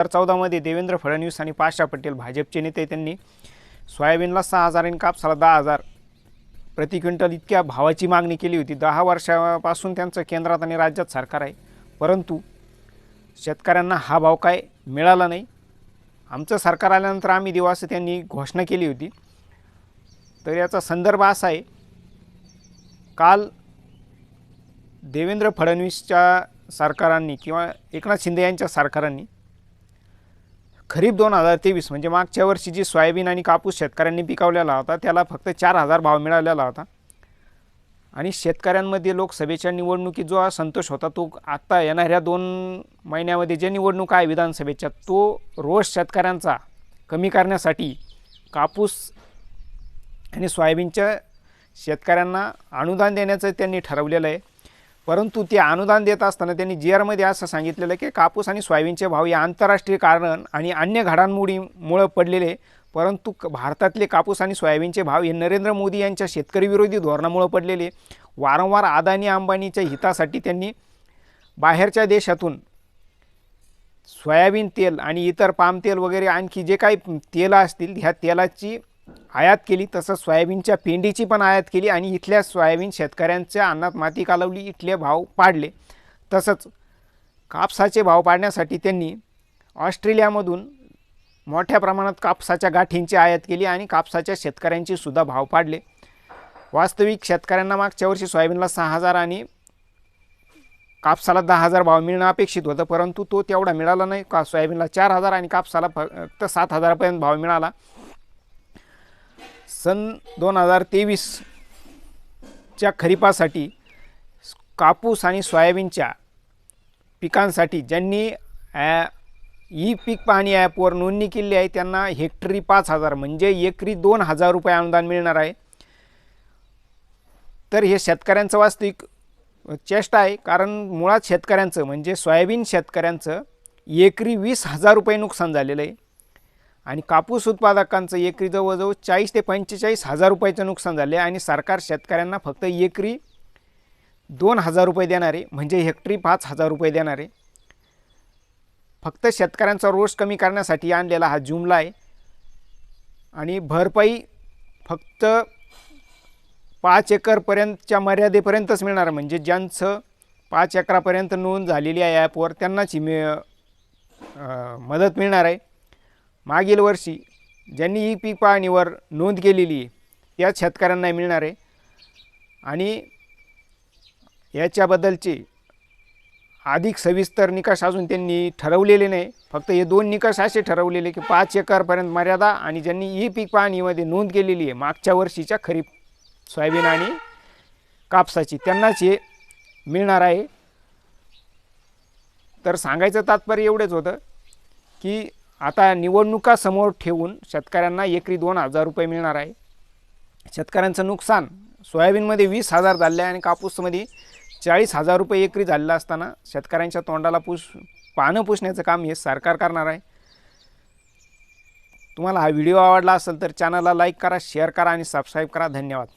हजार चौदामध्ये देवेंद्र फडणवीस आणि पाशा पटेल भाजपचे नेते त्यांनी सोयाबीनला सहा हजार आणि कापसाला दहा हजार प्रति क्विंटल इतक्या भावाची मागणी केली होती. दहा वर्षापासून त्यांचं केंद्रात आणि राज्यात सरकार आहे. परंतु शेतकऱ्यांना हा भाव काय मिळाला नाही. आमचं सरकार आल्यानंतर आम्ही देऊ असं त्यांनी घोषणा केली होती. तर याचा संदर्भ असा आहे. काल देवेंद्र फडणवीसच्या सरकारांनी किंवा एकनाथ शिंदे यांच्या सरकारांनी खरीप दोन हजार तेवीस म्हणजे मागच्या वर्षी जी सोयाबीन आणि कापूस शेतकऱ्यांनी पिकवलेला होता त्याला फक्त चार हजार भाव मिळालेला होता. आणि शेतकऱ्यांमध्ये लोकसभेच्या निवडणुकीत जो संतोष होता तो आत्ता येणाऱ्या दोन महिन्यामध्ये जे निवडणूक आहे विधानसभेच्या तो रोज शेतकऱ्यांचा कमी करण्यासाठी कापूस आणि सोयाबीनच्या शेतकऱ्यांना अनुदान देण्याचं त्यांनी ठरवलेलं आहे. परंतु ते अनुदान देत असताना त्यांनी जी आरमध्ये असं सांगितलेलं की कापूस आणि सोयाबीनचे भाव या आंतरराष्ट्रीय कारण आणि अन्य घडामोडीमुळं पडलेले परंतु क- भारतातले कापूस आणि सोयाबीनचे भाव हे नरेंद्र मोदी यांच्या शेतकरी विरोधी धोरणामुळं पडलेले. वारंवार अदानी अंबानीच्या हितासाठी त्यांनी बाहेरच्या देशातून सोयाबीन तेल आणि इतर पाम तेल वगैरे आणखी जे काही तेलं असतील ह्या तेलाची आयात केली तसंच सोयाबीनच्या पेंडीची पण आयात केली आणि इथल्या सोयाबीन शेतकऱ्यांच्या अन्नात माती कालवली इथले भाव पाडले. तसंच कापसाचे भाव पाडण्यासाठी त्यांनी ऑस्ट्रेलियामधून मोठ्या प्रमाणात कापसाच्या गाठींची आयात केली आणि कापसाच्या शेतकऱ्यांची सुद्धा भाव पाडले. वास्तविक शेतकऱ्यांना मागच्या वर्षी सोयाबीनला सहा हजार आणि कापसाला दहा हजार भाव मिळणं अपेक्षित होतं परंतु तो तेवढा मिळाला नाही. का सोयाबीनला चार हजार आणि कापसाला फक्त सात हजारापर्यंत भाव मिळाला. सन दोन हजार तेवीसच्या खरीपासाठी कापूस आणि सोयाबीनच्या पिकांसाठी ज्यांनी ॲ ई पीक पाहणी ॲपवर नोंदणी केली आहे त्यांना हेक्टरी पाच हजार म्हणजे एकरी दोन हजार रुपये अनुदान मिळणार आहे. तर हे शेतकऱ्यांचं वास्तविक चेष्टा आहे कारण मुळात शेतकऱ्यांचं म्हणजे सोयाबीन शेतकऱ्यांचं एकरी वीस हजार रुपये नुकसान झालेलं आहे. आणि कापूस उत्पादकांचं एकरी जवळजवळ चाळीस ते पंचेचाळीस हजार रुपयाचं नुकसान झाले आणि सरकार शेतकऱ्यांना फक्त एकरी दोन हजार रुपये देणारे म्हणजे हेक्टरी पाच हजार रुपये देणारे फक्त शेतकऱ्यांचा रोष कमी करण्यासाठी आणलेला हा जुमला आहे आणि भरपाई फक्त पाच एकरपर्यंतच्या मर्यादेपर्यंतच मिळणार आहे. म्हणजे ज्यांचं पाच एकरापर्यंत नोंद झालेली आहे ॲपवर त्यांनाच ही मिळ मदत मिळणार आहे मागील वर्षी ज्यांनी ई पीक पाहणीवर नोंद केलेली आहे त्याच शेतकऱ्यांना मिळणार आहे. आणि याच्याबद्दलचे अधिक सविस्तर निकष अजून त्यांनी ठरवलेले नाही. फक्त हे दोन निकष असे ठरवलेले की पाच एकरपर्यंत मर्यादा आणि ज्यांनी ई पीक पाहणीमध्ये नोंद केलेली आहे मागच्या वर्षीच्या खरीप सोयाबीन आणि कापसाची त्यांनाच हे मिळणार आहे. तर सांगायचं तात्पर्य एवढंच होतं की आता निवडणुका समोर ठेवून शेतकऱ्यांना एकरी दोन हजार रुपये मिळणार आहे. शेतकऱ्यांचं नुकसान सोयाबीनमध्ये वीस हजार झाले आहे आणि कापूसमध्ये चाळीस हजार रुपये एकरी झालेलं असताना शेतकऱ्यांच्या तोंडाला पुस पानं पुसण्याचं काम हे सरकार करणार आहे. तुम्हाला हा व्हिडिओ आवडला असेल तर चॅनलला लाईक करा शेअर करा आणि सबस्क्राईब करा. धन्यवाद.